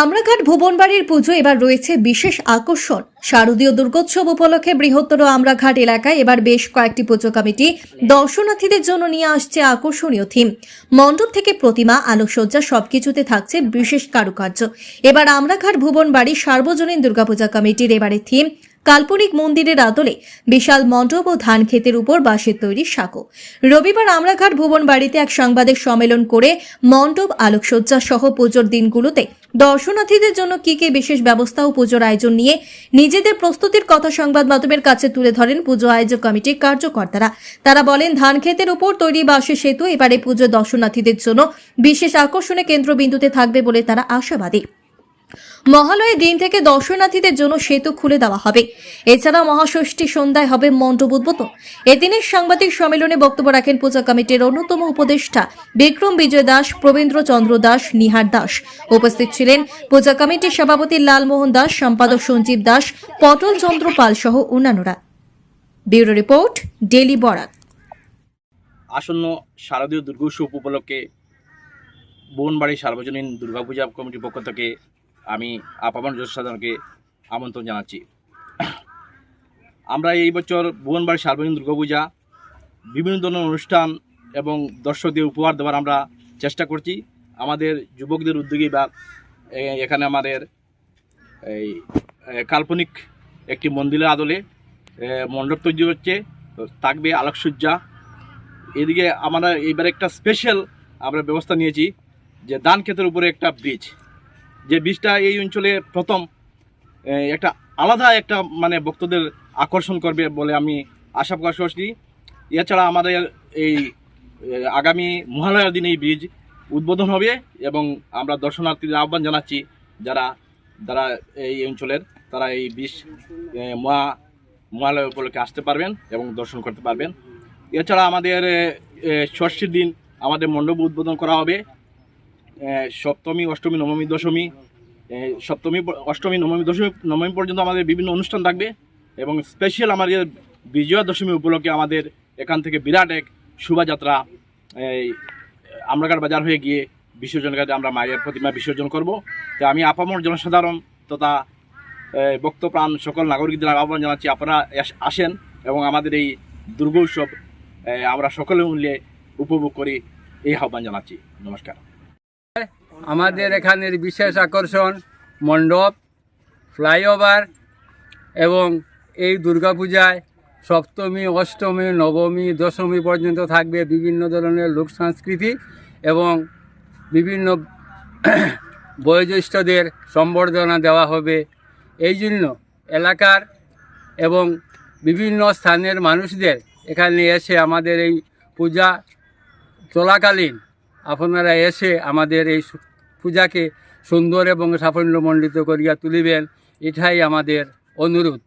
আমরাঘাট ভুবনবাড়ির পুজো এবার রয়েছে বিশেষ আকর্ষণ। শারদীয় দুর্গোৎসব উপলক্ষে বৃহত্তর আমরাঘাট এলাকায় এবার বেশ কয়েকটি পুজো কমিটি দর্শনার্থীদের জন্য নিয়ে আসছে আকর্ষণীয় থিম। মণ্ডপ থেকে প্রতিমা, আলোকসজ্জা সবকিছুতে থাকছে বিশেষ কারুকার্য। এবার আমরাঘাট ভুবনবাড়ি সার্বজনীন দুর্গাপূজা কমিটির এবারে থিম কাল্পনিক মন্দিরের আদলে বিশাল মণ্ডপ ও ধান ক্ষেতের উপর বাঁশের তৈরি সাঁকো। রবিবার আমরাঘাট ভুবন বাড়িতে এক সাংবাদিক সম্মেলন করে মণ্ডপ, আলোকসজ্জা সহ পুজোর দিনগুলোতে দর্শনার্থীদের জন্য কি কি বিশেষ ব্যবস্থা ও পুজোর আয়োজন নিয়ে নিজেদের প্রস্তুতির কথা সংবাদ মাধ্যমের কাছে তুলে ধরেন পুজো আয়োজক কমিটির কার্যকর্তারা। তারা বলেন, ধান ক্ষেতের উপর তৈরি বাঁশের সেতু এবারে পুজো দর্শনার্থীদের জন্য বিশেষ আকর্ষণে কেন্দ্রবিন্দুতে থাকবে বলে তারা আশাবাদী। মহালয়ের দিন থেকে দর্শনার্থীদের জন্য সেতু খুলে দেওয়া হবে। এছাড়া মহাষষ্ঠী সন্ধ্যায় হবে মণ্ডপ উদ্বোধন। এদিনের সাংবাদিক সম্মেলনে বক্তব্য রাখেন পূজা কমিটির অন্যতম উপদেষ্টা বিক্রম বিজয় দাস, প্রবীন্দ্র চন্দ্র দাস, নিহার দাস। উপস্থিত ছিলেন পূজা কমিটির সভাপতি লালমোহন দাস, সম্পাদক সঞ্জীব দাস, পটল চন্দ্র পাল সহ অন্যান্যরা। ব্যুরো রিপোর্ট ডেলি বরাক আসন্ন শারদীয় দুর্গোৎসব উপলক্ষে বনবাড়ি সার্বজনীন দুর্গাপূজা কমিটির পক্ষ থেকে আমি আপামন জনসাধারণকে আমন্ত্রণ জানাচ্ছি। আমরা এই বছর ভুবনবাড়ি সার্বজনীন দুর্গাপূজা, বিভিন্ন ধরনের অনুষ্ঠান এবং দর্শকদের উপহার দেওয়ার আমরা চেষ্টা করছি। আমাদের যুবকদের উদ্যোগী বা এখানে আমাদের এই কাল্পনিক একটি মন্দিরের আদলে মণ্ডপ তৈরি হচ্ছে। থাকবে আলোকসজ্জা। এদিকে আমরা এইবার একটা স্পেশাল আমরা ব্যবস্থা নিয়েছি যে ধান ক্ষেতের উপরে একটা ব্রিজ যে ব্রিজটা এই অঞ্চলে প্রথম একটা আলাদা একটা মানে ভক্তদের আকর্ষণ করবে বলে আমি আশা প্রকাশ করছি। এছাড়া আমাদের এই আগামী মহালয়ার দিন এই ব্রিজ উদ্বোধন হবে এবং আমরা দর্শনার্থীদের আহ্বান জানাচ্ছি যারা যারা এই অঞ্চলের তারা এই ব্রিজ এ, মহা মহালয়া উপলক্ষে আসতে পারবেন এবং দর্শন করতে পারবেন। এছাড়া আমাদের ষষ্ঠীর দিন আমাদের মণ্ডপ উদ্বোধন করা হবে। সপ্তমী, অষ্টমী, নবমী, দশমী সপ্তমী, অষ্টমী, নবমী, দশমী, নবমী পর্যন্ত আমাদের বিভিন্ন অনুষ্ঠান থাকবে এবং স্পেশাল আমাদের বিজয়া দশমী উপলক্ষে আমাদের এখান থেকে বিরাট এক শোভাযাত্রা এই আমরাগার বাজার হয়ে গিয়ে বিসর্জন ঘাটে আমরা মায়ের প্রতিমা বিসর্জন করব। তো আমি আপামর জনসাধারণ তথা বক্তপ্রাণ সকল নাগরিকদের আহ্বান জানাচ্ছি, আপনারা আসেন এবং আমাদের এই দুর্গ উৎসব আমরা সকলে মিলে উপভোগ করি এই আহ্বান জানাচ্ছি। নমস্কার। আমাদের এখানের বিশেষ আকর্ষণ মণ্ডপ, ফ্লাইওভার এবং এই দুর্গাপূজায় সপ্তমী, অষ্টমী, নবমী, দশমী পর্যন্ত থাকবে বিভিন্ন ধরনের লোক সংস্কৃতি এবং বিভিন্ন বয়োজ্যেষ্ঠদের সম্বর্ধনা দেওয়া হবে। এই জন্য এলাকার এবং বিভিন্ন স্থানের মানুষদের এখানে এসে আমাদের এই পূজা চলাকালীন আপনারা এসে আমাদের এই পূজাকে সুন্দর এবং সাফল্যমণ্ডিত করিয়া তুলিবেন এটাই আমাদের অনুরোধ।